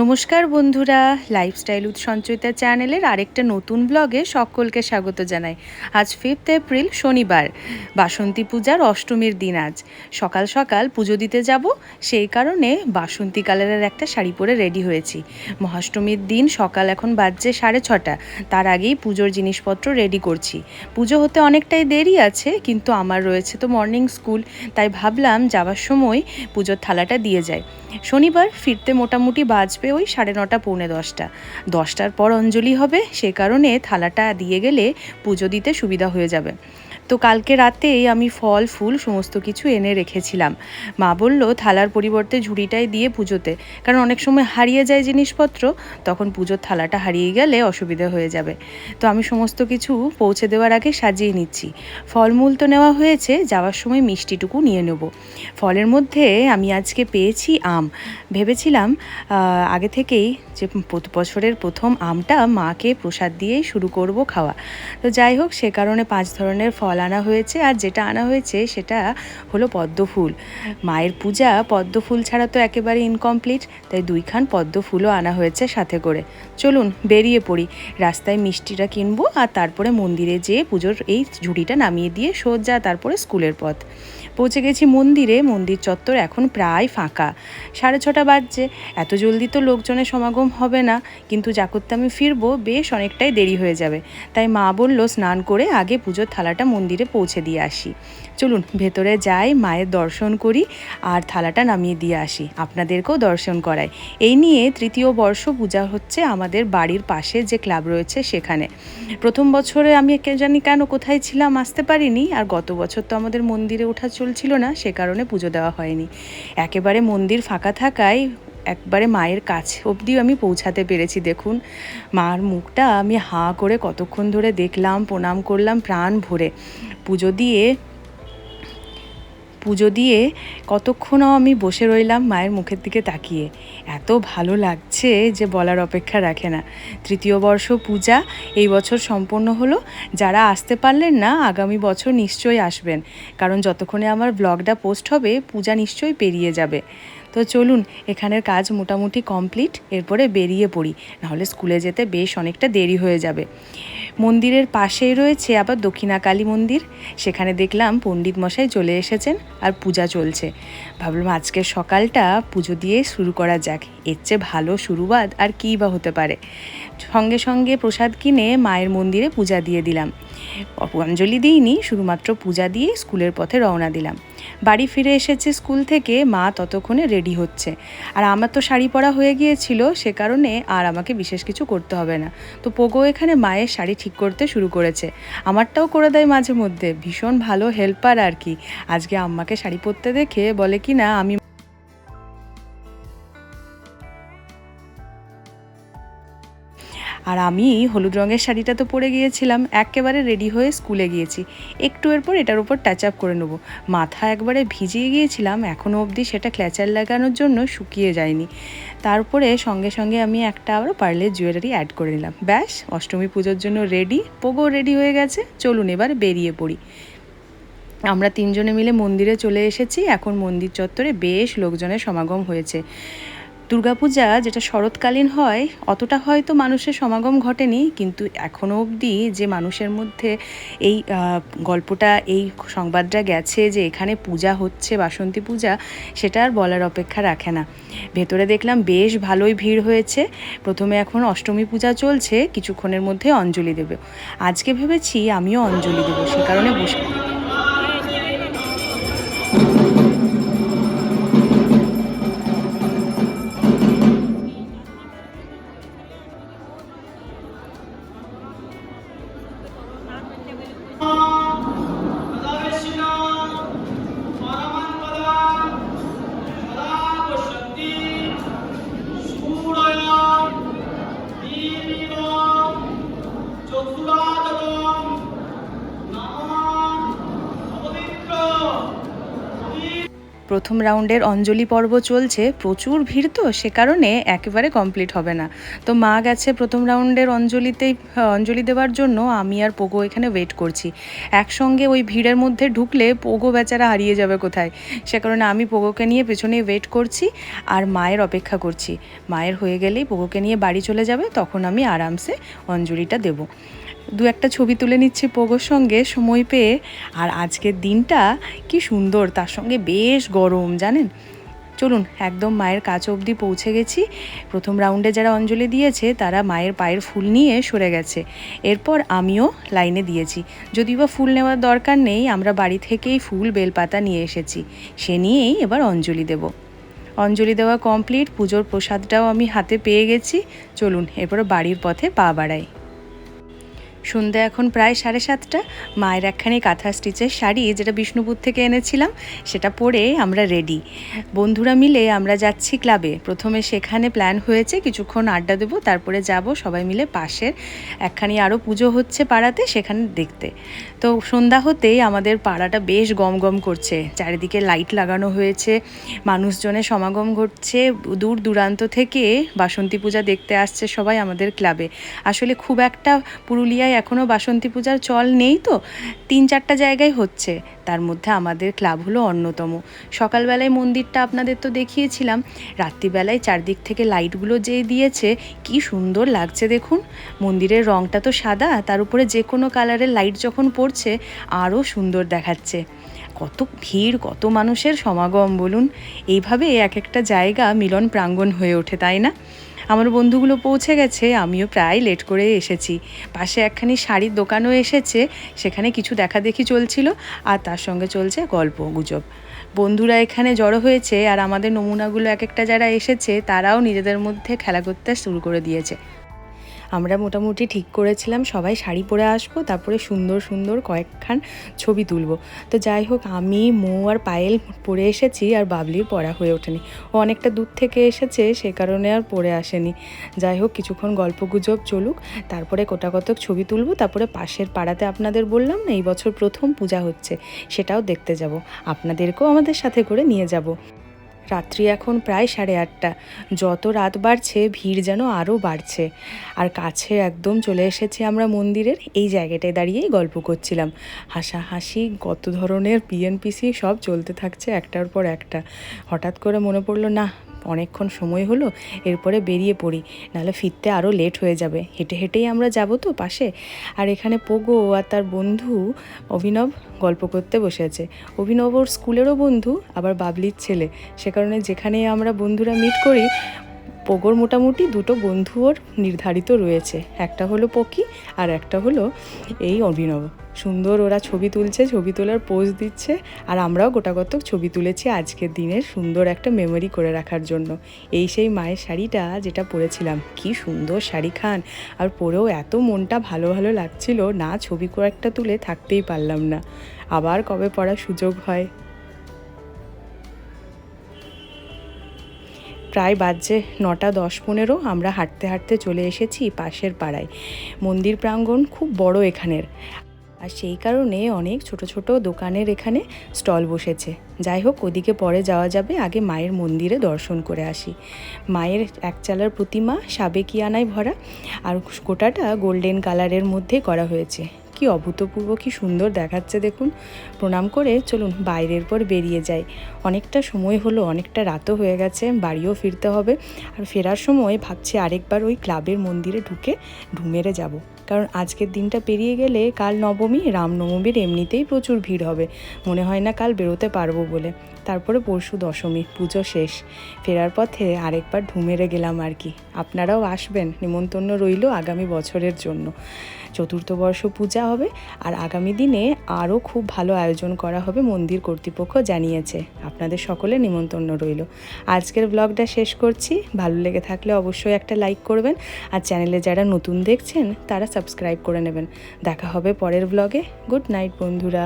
নমস্কার বন্ধুরা লাইফস্টাইল উৎ সঞ্চয়িতা চ্যানেলের আরেকটা নতুন ব্লগে সকলকে স্বাগত জানাই। আজ ফিফথ এপ্রিল শনিবার। বাসন্তী পূজার অষ্টমীর দিন আজ। সকাল সকাল পুজো দিতে যাব, সেই কারণে বাসন্তী কালারের একটা শাড়ি পরে রেডি হয়েছি। মহাষ্টমীর দিন সকাল এখন বাজছে সাড়ে ছটা। তার আগেই পুজোর জিনিসপত্র রেডি করছি। পুজো হতে অনেকটাই দেরি আছে, কিন্তু আমার রয়েছে তো মর্নিং স্কুল তাই ভাবলাম যাওয়ার সময় পুজোর থালাটা দিয়ে যায় শনিবার ফিরতে মোটামুটি বাজবে ওই সাড়ে নটা, পৌনে দশটা। দশটার পর অঞ্জলি হবে, সে কারণে থালাটা দিয়ে গেলে পুজো দিতে সুবিধা হয়ে যাবে। তো কালকে রাতেই আমি ফল, ফুল, সমস্ত কিছু এনে রেখেছিলাম। মা বলল, থালার পরিবর্তে ঝুড়িটাই দিয়ে পুজোতে। কারণ অনেক সময় হারিয়ে যায় জিনিসপত্র, তখন পুজোর থালাটা হারিয়ে গেলে অসুবিধা হয়ে যাবে। তো আমি সমস্ত কিছু পৌঁছে দেওয়ার আগে সাজিয়ে নিচ্ছি। ফলমূল তো নেওয়া হয়েছে, যাওয়ার সময় মিষ্টিটুকু নিয়ে নেব। ফলের মধ্যে আমি আজকে পেয়েছি আম। ভেবেছিলাম আগে থেকেই যে বছরের প্রথম আমটা মাকে প্রসাদ দিয়েই শুরু করব খাওয়া। তো যাই হোক, সে কারণে পাঁচ ধরনের ফল আনা হয়েছে আর যেটা আনা হয়েছে সেটা হলো পদ্ম ফুল মায়ের পূজা পদ্ম ফুল ছাড়া তো একেবারে ইনকমপ্লিট তাই দুইখান পদ্ম ফুলও আনা হয়েছে সাথে করে। চলুন বেরিয়ে পড়ি। রাস্তায় মিষ্টিটা কিনবো আর তারপরে মন্দিরে যেয়ে পুজোর এই ঝুড়িটা নামিয়ে দিয়ে সোজা তারপরে স্কুলের পথ। পৌঁছে গেছি মন্দিরে। মন্দির চত্বর এখন প্রায় ফাঁকা। সাড়ে ছটা বাজছে। এত জলদি তো লোকজনের সমাগম হবে না। কিন্তু যা করতে আমি ফিরবো, বেশ অনেকটাই দেরি হয়ে যাবে। তাই মা বলল, স্নান করে আগে পুজোর থালাটা মন্দিরে পৌঁছে দিয়ে আসি। চলুন, ভেতরে যাই, মায়ের দর্শন করি আর থালাটা নামিয়ে দিয়ে আসি। আপনাদেরকেও দর্শন করাই। এই নিয়ে তৃতীয় বর্ষ পূজা হচ্ছে আমাদের বাড়ির পাশে যে ক্লাব রয়েছে সেখানে। প্রথম বছরে আমি জানি কেন কোথায় ছিলাম, আসতে পারিনি। আর গত বছর তো আমাদের মন্দিরে ওঠা চলছিল না, সে কারণে পুজো দেওয়া হয়নি। একেবারে মন্দির ফাঁকা থাকায় একবারে মায়ের কাছ অবধিও আমি পৌঁছাতে পেরেছি, দেখুন। মার মুখটা আমি হাঁ করে কতক্ষণ ধরে দেখলাম, প্রণাম করলাম প্রাণ ভরে। পুজো দিয়ে পুজো দিয়ে কতক্ষণও আমি বসে রইলাম মায়ের মুখের দিকে তাকিয়ে। এত ভালো লাগছে যে বলার অপেক্ষা রাখে না। তৃতীয় বর্ষ পূজা, এই বছর সম্পন্ন হলো। যারা আসতে পারলেন না, আগামী বছর নিশ্চয়ই আসবেন। কারণ যতক্ষণে আমার ব্লগটা পোস্ট হবে, পূজা নিশ্চয়ই পেরিয়ে যাবে। তো চলুন, এখানের কাজ মোটামুটি কমপ্লিট। এরপরে বেরিয়ে পড়ি। নাহলে স্কুলে যেতে বেশ অনেকটা দেরি হয়ে যাবে। মন্দিরের পাশেই রয়েছে আবার দক্ষিণাকালী মন্দির। সেখানে দেখলাম পণ্ডিত মশাই চলে এসেছেন আর পূজা চলছে। ভাবলাম আজকের সকালটা পুজো দিয়ে শুরু করা যাক। এর চেয়ে ভালো শুরুবাদ আর কী বা হতে পারে। সঙ্গে সঙ্গে প্রসাদ কিনে মায়ের মন্দিরে পূজা দিয়ে দিলাম। অঞ্জলি দিইনি, শুধুমাত্র পূজা দিয়ে স্কুলের পথে রওনা দিলাম। বাড়ি ফিরে এসেছে স্কুল থেকে, মা ততক্ষণে রেডি হচ্ছে। আর আমার তো শাড়ি পরা হয়ে গিয়েছিল, সে কারণে আর আমাকে বিশেষ কিছু করতে হবে না। তো পোগো এখানে মায়ের শাড়ি ঠিক করতে শুরু করেছে। আমারটাও করে দেয় মাঝে মধ্যে। ভীষণ ভালো হেল্পার আর কি। আজকে আম্মাকে শাড়ি পরতে দেখে বলে কি না, আমি আর আমি হলুদ রঙের শাড়িটা তো পরে গিয়েছিলাম, একেবারে রেডি হয়ে স্কুলে গিয়েছি। একটু এরপর এটার উপর টাচ আপ করে নেব। মাথা একবারে ভিজিয়ে গিয়েছিলাম এখনও অবধি সেটা ক্ল্যাচার লাগানোর জন্য শুকিয়ে যায়নি। তারপরে সঙ্গে সঙ্গে আমি একটা আবার পার্লের জুয়েলারি অ্যাড করে নিলাম। ব্যাস, অষ্টমী পুজোর জন্য রেডি পোগো রেডি হয়ে গেছে। চলুন এবার বেরিয়ে পড়ি। আমরা তিনজনে মিলে মন্দিরে চলে এসেছি। এখন মন্দির চত্বরে বেশ লোকজনের সমাগম হয়েছে। দুর্গাপূজা যেটা শরৎকালীন হয়, অতটা হয়তো মানুষের সমাগম ঘটেনি, কিন্তু এখনও অবধি যে মানুষের মধ্যে এই গল্পটা, এই সংবাদটা গেছে যে এখানে পূজা হচ্ছে, বাসন্তী পূজা, সেটা আর বলার অপেক্ষা রাখে না। ভেতরে দেখলাম বেশ ভালোই ভিড় হয়েছে। প্রথমে এখন অষ্টমী পূজা চলছে, কিছুক্ষণের মধ্যে অঞ্জলি দেবে। আজকে ভেবেছি আমিও অঞ্জলি দেবো, সে কারণে বসে প্রথম রাউন্ডের অঞ্জলি পর্ব চলছে, প্রচুর ভিড় তো, সে কারণে একেবারে কমপ্লিট হবে না। তো মা গেছে প্রথম রাউন্ডের অঞ্জলিতেই অঞ্জলি দেওয়ার জন্য, আমি আর পোগো এখানে ওয়েট করছি। একসঙ্গে ওই ভিড়ের মধ্যে ঢুকলে পোগো বেচারা হারিয়ে যাবে কোথায়? সে কারণে আমি পোগোকে নিয়ে পেছনে ওয়েট করছি আর মায়ের অপেক্ষা করছি। মায়ের হয়ে গেলেই পোগোকে নিয়ে বাড়ি চলে যাবে, তখন আমি আরামসে অঞ্জলিটা দেবো। দু একটা ছবি তুলে নিচ্ছি পোগোর সঙ্গে সময় পেয়ে। আর আজকের দিনটা কি সুন্দর, তার সঙ্গে বেশ গরম, জানেন? চলুন, একদম মায়ের কাছ অবধি পৌঁছে গেছি। প্রথম রাউন্ডে যারা অঞ্জলি দিয়েছে, তারা মায়ের পায়ের ফুল নিয়ে সরে গেছে। এরপর আমিও লাইনে দিয়েছি। যদিও বা ফুল নেওয়ার দরকার নেই, আমরা বাড়ি থেকেই ফুল, বেলপাতা নিয়ে এসেছি। সে নিয়েই এবার অঞ্জলি দেব। অঞ্জলি দেওয়া কমপ্লিট, পুজোর প্রসাদটাও আমি হাতে পেয়ে গেছি। চলুন, এরপর বাড়ির পথে পা বাড়াই। সন্ধ্যা এখন প্রায় সাড়ে সাতটা। মায়ের একখানি কাঁথা স্টিচের শাড়ি যেটা বিষ্ণুপুর থেকে এনেছিলাম, সেটা পরে আমরা রেডি বন্ধুরা মিলে আমরা যাচ্ছি ক্লাবে প্রথমে সেখানে প্ল্যান হয়েছে, কিছুক্ষণ আড্ডা দেবো, তারপরে যাব সবাই মিলে পাশের একখানি আরও পুজো হচ্ছে পাড়াতে, সেখানে দেখতে। তো সন্ধ্যা হতেই আমাদের পাড়াটা বেশ গম গম করছে। চারিদিকে লাইট লাগানো হয়েছে, মানুষজনের সমাগম ঘটছে। দূর দূরান্ত থেকে বাসন্তী পূজা দেখতে আসছে সবাই আমাদের ক্লাবে আসলে খুব একটা পুরুলিয়ায় এখনও বাসন্তী পূজার চল নেই তো? তিন চারটা জায়গায় হচ্ছে। তার মধ্যে আমাদের ক্লাব হলো অন্যতম। সকালবেলায় মন্দিরটা আপনাদের তো দেখিয়েছিলাম। রাত্রিবেলায় চারদিক থেকে লাইটগুলো যে দিয়েছে, কি সুন্দর লাগছে দেখুন। মন্দিরের রংটা তো সাদা, তার উপরে যে কোনো কালারের লাইট যখন পড়ছে আরও সুন্দর দেখাচ্ছে। কত ভিড়, কত মানুষের সমাগম বলুন। এইভাবে এক একটা জায়গা মিলন প্রাঙ্গণ হয়ে ওঠে, তাই না? আমার বন্ধুগুলো পৌঁছে গেছে, আমিও প্রায় লেট করে এসেছি। পাশে একখানি শাড়ির দোকানও এসেছে, সেখানে কিছু দেখা দেখি চলছিল আর তার সঙ্গে চলছে গল্প, গুজব। বন্ধুরা এখানে জড়ো হয়েছে আর আমাদের নমুনাগুলো এক একটা যারা এসেছে, তারাও নিজেদের মধ্যে খেলা করতে শুরু করে দিয়েছে। আমরা মোটামুটি ঠিক করেছিলাম, সবাই শাড়ি পরে আসব, তারপরে সুন্দর সুন্দর কয়েকখান ছবি তুলবো। তো যাই হোক, আমি, মৌ আর পায়েল পরে এসেছি আর বাবলির পড়া হয়ে ওঠেনি। ও অনেকটা দূর থেকে এসেছে, সে কারণে আর পরে আসেনি। যাই হোক, কিছুক্ষণ গল্প গুজব চলুক, তারপরে কোটা কতক ছবি তুলবো, তারপরে পাশের পাড়াতে আপনাদের বললাম না, এই বছর প্রথম পূজা হচ্ছে, সেটাও দেখতে যাব। আপনাদেরকেও আমাদের সাথে করে নিয়ে যাব। রাত্রি এখন প্রায় সাড়ে আটটা। যত রাত বাড়ছে, ভিড় যেন আরও বাড়ছে। আর কাছে একদম চলে এসেছি আমরা মন্দিরের, এই জায়গাটায় দাঁড়িয়েই গল্প করছিলাম। হাসাহাসি, কত ধরনের পিএনপিসি সব চলতে থাকছে একটার পর একটা। হঠাৎ করে মনে পড়ল, না অনেকক্ষণ সময় হলো, এরপরে বেরিয়ে পড়ি। নাহলে ফিরতে আরও লেট হয়ে যাবে। হেঁটে হেঁটেই আমরা যাব তো পাশে? আর এখানে পোগো আর তার বন্ধু অভিনব গল্প করতে বসেছে। অভিনব ওর স্কুলেরও বন্ধু, আবার বাবলির ছেলে। সে কারণে যেখানে আমরা বন্ধুরা মিট করি, পোগোর মোটামুটি দুটো বন্ধু ওর নির্ধারিত রয়েছে। একটা হলো পকি, আর একটা হলো এই অভিনব। সুন্দর ওরা ছবি তুলছে, ছবি তোলার পোজ দিচ্ছে, আর আমরাও গোটাগত ছবি তুলেছি আজকের দিনের সুন্দর একটা মেমোরি করে রাখার জন্য। এই সেই মায়ের শাড়িটা যেটা পরেছিলাম, কি সুন্দর শাড়ি খান। আর পরেও এত মনটা ভালো ভালো লাগছিল, না ছবি কয়েকটা তুলে থাকতেই পারলাম না। আবার কবে পড়ার সুযোগ হয়? প্রায় বাজছে নটা দশ পনেরো, আমরা হাঁটতে হাঁটতে চলে এসেছি পাশের পাড়ায়। মন্দির প্রাঙ্গণ খুব বড় এখানের। আর সেই কারণে অনেক ছোট ছোট দোকানের এখানে স্টল বসেছে। যাই হোক, ওদিকে পরে যাওয়া যাবে। আগে মায়ের মন্দিরে দর্শন করে আসি। মায়ের একচালার প্রতিমা সাবেকিয়ানায় ভরা। আর গোটাটা গোল্ডেন কালারের মধ্যে করা হয়েছে। কি অভূতপূর্ব, কি সুন্দর দেখাচ্ছে দেখুন। প্রণাম করে চলুন বাইরের পর বেরিয়ে যাই। অনেকটা সময় হলো, অনেকটা রাতও হয়ে গেছে, বাড়িও ফিরতে হবে। আর ফেরার সময় ভাবছি আরেকবার ওই ক্লাবের মন্দিরে ঢুকে ঢুমেরে যাব। কারণ আজকের দিনটা পেরিয়ে গেলে কাল নবমী, রামনবমীর এমনিতেই প্রচুর ভিড় হবে। মনে হয় না কাল বেরোতে পারব বলে। তারপরে পরশু দশমী, পুজো শেষ। ফেরার পথে আরেকবার ঢুমেরে গেলাম আর কি। আপনারাও আসবেন, নিমন্ত্রণ রইল আগামী বছরের জন্য। চতুর্থ বর্ষ পূজা হবে। আর আগামী দিনে আরও খুব ভালো আয়োজন করা হবে মন্দির কর্তৃপক্ষ জানিয়েছে। আপনাদের সকলে নিমন্ত্রণ রইল। আজকের ব্লগটা শেষ করছি। ভালো লেগে থাকলে অবশ্যই একটা লাইক করবেন। আর চ্যানেলে যারা নতুন দেখছেন, তারা সাবস্ক্রাইব করে নেবেন। দেখা হবে পরের ব্লগে গুড নাইট বন্ধুরা।